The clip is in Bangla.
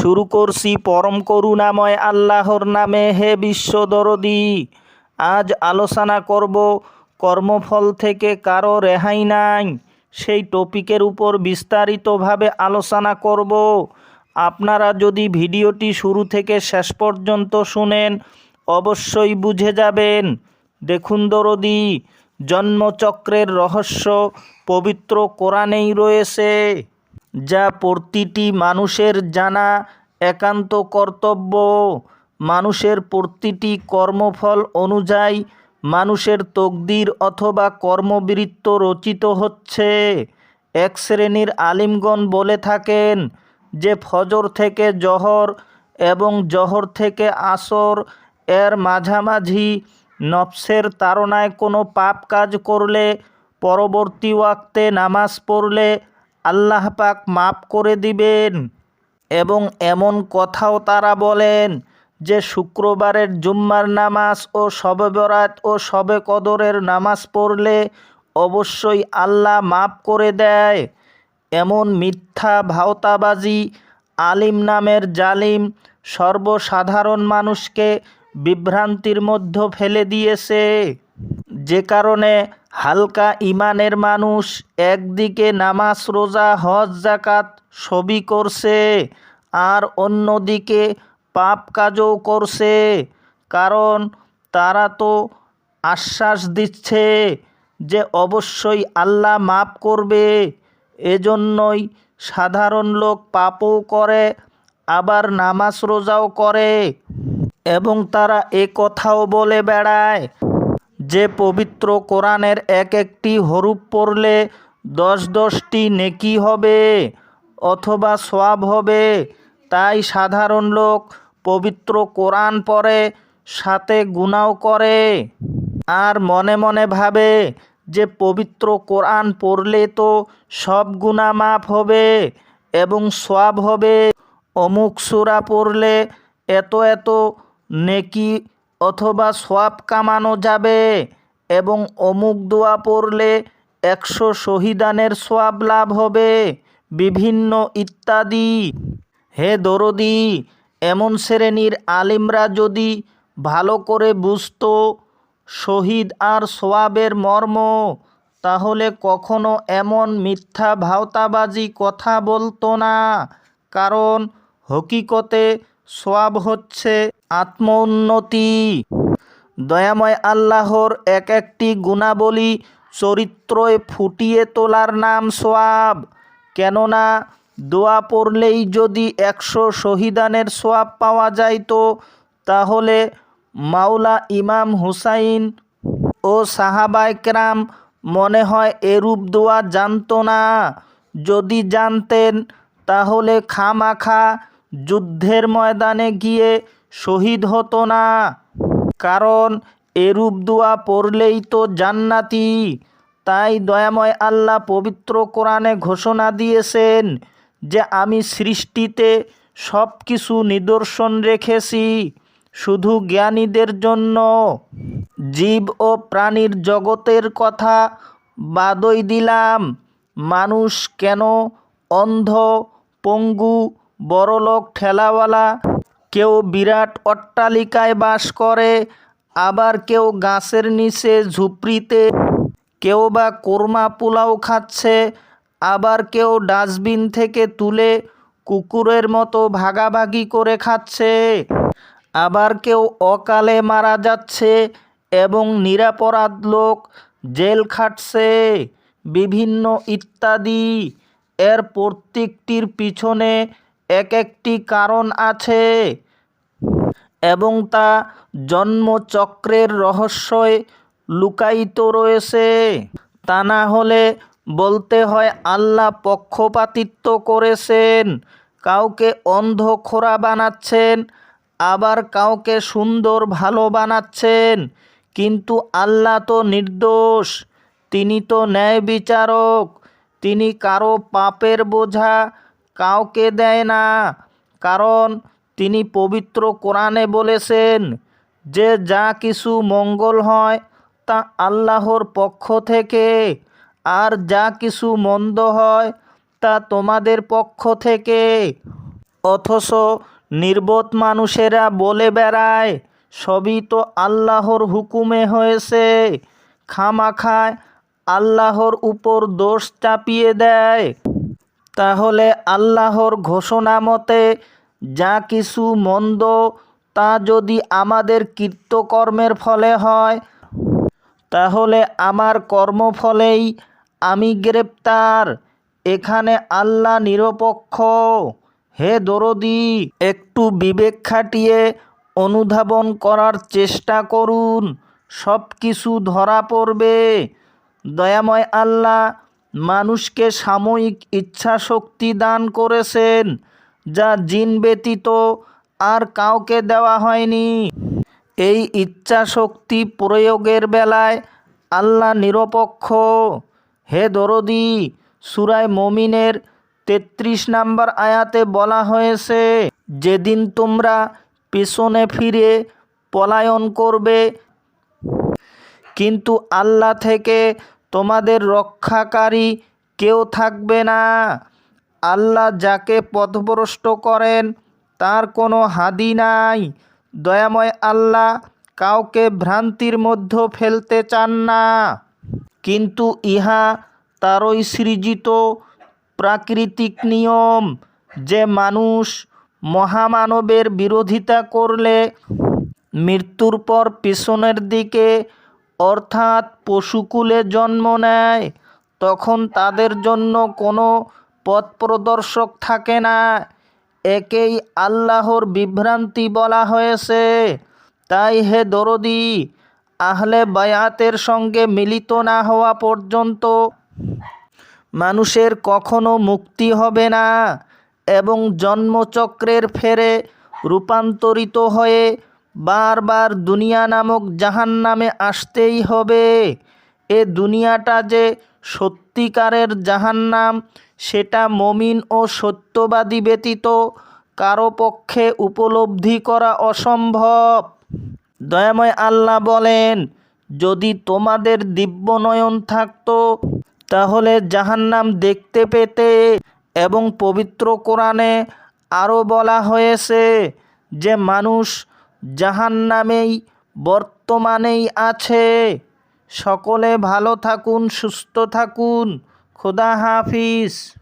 শুরু করছি পরম করুণাময় আল্লাহর নামে, হে বিশ্বদরদি আজ আলোচনা করব কর্মফল থেকে কারও রেহাই নাই। সেই টপিকের উপর বিস্তারিতভাবে আলোচনা করব। আপনারা যদি ভিডিওটি শুরু থেকে শেষ পর্যন্ত শুনেন, অবশ্যই বুঝে যাবেন। দেখুন দরদি, জন্মচক্রের রহস্য পবিত্র কোরআনেই রয়েছে। যা প্রতিটি মানুষের জানা একান্ত কর্তব্য। মানুষের প্রতিটি কর্মফল অনুযায়ী মানুষের তকদির অথবা কর্মবৃত্ত রচিত হচ্ছে। এক শ্রেণির আলিমগণ বলে থাকেন যে, ফজর থেকে জহর এবং জহর থেকে আসর এর মাঝামাঝি নফসের তাড়নায় কোনো পাপ কাজ করলে, পরবর্তী ওয়াক্তে নামাজ পড়লে আল্লাহ পাক মাফ করে দিবেন এবং এমন কথাও তারা বলেন যে শুক্রবারের জুম্মার নামাজ ও শবে বরাত ও শবে কদরের নামাজ পড়লে অবশ্যই আল্লাহ মাফ করে দেয়। এমন মিথ্যা ভাওতাবাজি, আলিম নামের জালিম, সর্বসাধারণ মানুষকে বিভ্রান্তির মধ্যে ফেলে দিয়েছে। যে কারণে হালকা ইমানের মানুষ একদিকে নামাজ, রোজা, হজ জাকাত সবই করছে আর অন্যদিকে পাপ কাজও করছে। কারণ তারা তো আশ্বাস দিচ্ছে যে অবশ্যই আল্লাহ মাফ করবে। এজন্যই সাধারণ লোক পাপও করে, আবার নামাজ, রোজাও করে এবং তারা এ কথাও বলে বেড়ায়। যে পবিত্র কোরআনের এক একটি হরুপ পড়লে দশ দশটি নেকি হবে অথবা সোয়াব হবে। তাই সাধারণ লোক পবিত্র কোরআন পড়ে, সাথে গুনাও করে। আর মনে মনে ভাবে যে পবিত্র কোরআন পড়লে তো সব গুণা মাফ হবে এবং সোয়াব হবে। অমুক সুরা পড়লে এত এত নেকি অথবা সোয়াব কামানো যাবে এবং অমুক দোয়া পড়লে একশো শহীদানের সোয়াব লাভ হবে। বিভিন্ন ইত্যাদি। হে দরদি, এমন শ্রেণির আলিমরা যদি ভালো করে বুঝত শহীদ আর সোয়াবের মর্ম, তাহলে কখনো এমন মিথ্যা ভাওতাবাজি কথা বলতো না। কারণ হকিকতে সোয়াব হচ্ছে আত্ম উন্নতি দয়াময় আল্লাহর এক একটি গুণাবলী চরিত্রয় ফুটিয়ে তোলার নাম সোয়াব। কেননা, দোয়া পড়লেই যদি একশো শহীদানের সোয়াব পাওয়া যাইতো, তাহলে মাওলা ইমাম হুসাইন ও সাহাবাইকরাম মনে হয় এরূপ দোয়া জানতো না। যদি জানতেন, তাহলে খামাখা যুদ্ধের ময়দানে গিয়ে শহীদ হতো না। কারণ এরূপ দোয়া পড়লেই তো জান্নাতি। তাই দয়াময় আল্লাহ পবিত্র কোরআনে ঘোষণা দিয়েছেন যে আমি সৃষ্টিতে সব কিছু নিদর্শন রেখেছি, শুধু জ্ঞানীদের জন্য। জীব ও প্রাণীর জগতের কথা বাদই দিলাম। মানুষ কেন অন্ধ, পঙ্গু বড়লোক ঠেলাওয়ালা, কেউ বিরাট অট্টালিকায় বাস করে, আবার কেউ গাছের নিচে ঝুপড়িতে, কেউ বা কোরমা পোলাও খাচ্ছে, আবার কেউ ডাস্টবিন থেকে তুলে কুকুরের মতো ভাগাভাগি করে খাচ্ছে, আবার কেউ অকালে মারা যাচ্ছে এবং নিরাপরাধ লোক জেল খাটছে, বিভিন্ন ইত্যাদি। এর প্রত্যেকটির পিছনে এক একটি কারণ আছে এবং তা জন্মচক্রের রহস্যই লুকায়িত রয়েছে। তা না হলে বলতে হয় আল্লাহ পক্ষপাতিত্ব করেছেন, কাউকে অন্ধ খোরা বানাচ্ছেন, আবার কাউকে সুন্দর ভালো বানাচ্ছেন। কিন্তু আল্লাহ তো নির্দোষ, তিনি তো ন্যায় বিচারক তিনি কারও পাপের বোঝা কাউকে দেয় না, কারণ তিনি পবিত্র কোরআনে বলেছেন, যে যা কিছু মঙ্গল হয় তা আল্লাহর পক্ষ থেকে, আর যা কিছু মন্দ হয় তা তোমাদের পক্ষ থেকে। অথচ নির্বোধ মানুষেরা বলে বেড়ায়, সবই তো আল্লাহর হুকুমে হয়েছে। খামাখায় আল্লাহর উপর দোষ চাপিয়ে দেয়। তাহলে আল্লাহর ঘোষণা মতে, যা কিছু মন্দ তা যদি আমাদের কৃতকর্মের ফলে হয়, তাহলে আমার কর্মফলেই আমি গ্রেপ্তার। এখানে আল্লাহ নিরপেক্ষ। হে দরদি, একটু বিবেক খাটিয়ে অনুধাবন করার চেষ্টা করুন। সব কিছু ধরা পড়বে। দয়াময় আল্লাহ মানুষকে সাময়িক ইচ্ছা শক্তি দান করেছেন, যা জিন ব্যতীত আর কাউকে দেওয়া হয়নি। এই ইচ্ছা শক্তি প্রয়োগের বেলায় আল্লাহ নিরপেক্ষ। হে দরদি, সুরায় মমিনের তেত্রিশ নাম্বার আয়াতে বলা হয়েছে, যেদিন তোমরা পেছনে ফিরে পলায়ন করবে, কিন্তু আল্লাহ থেকে তোমাদের রক্ষাকারী কেউ থাকবে না। আল্লাহ যাকে পথভ্রষ্ট করেন, তার কোনো হাদি নাই। দয়াময় আল্লাহ কাউকে ভ্রান্তির মধ্যে ফেলতে চান না। কিন্তু ইহা তারই সৃজিত প্রাকৃতিক নিয়ম যে মানুষ মহামানবের বিরোধিতা করলে মৃত্যুর পর পেছনের দিকে অর্থাৎ পশুকুলে জন্ম নেয়, তখন তাদের জন্য কোনো পথ প্রদর্শক থাকে না। একেই আল্লাহর বিভ্রান্তি বলা হয়েছে। তাই হে দরদি, আহলে বায়াতের সঙ্গে মিলিত না হওয়া পর্যন্ত মানুষের কখনো মুক্তি হবে না এবং জন্মচক্রের ফেরে রূপান্তরিত হয়ে বারবার দুনিয়া নামক জাহান্নামে আসতেই হবে। এ দুনিয়াটা যে সত্যিকারের জাহান্নাম, সেটা মমিন ও সত্যবাদী ব্যতীত কারও পক্ষে উপলব্ধি করা অসম্ভব। দয়াময় আল্লাহ বলেন, যদি তোমাদের দিব্য নয়ন থাকতো, তাহলে জাহান্নাম দেখতে পেতে এবং পবিত্র কোরআনে আরও বলা হয়েছে যে, মানুষ জাহান্নামেই বর্তমানেই আছে। সকলে ভালো থাকুন সুস্থ থাকুন। খোদা হাফিজ।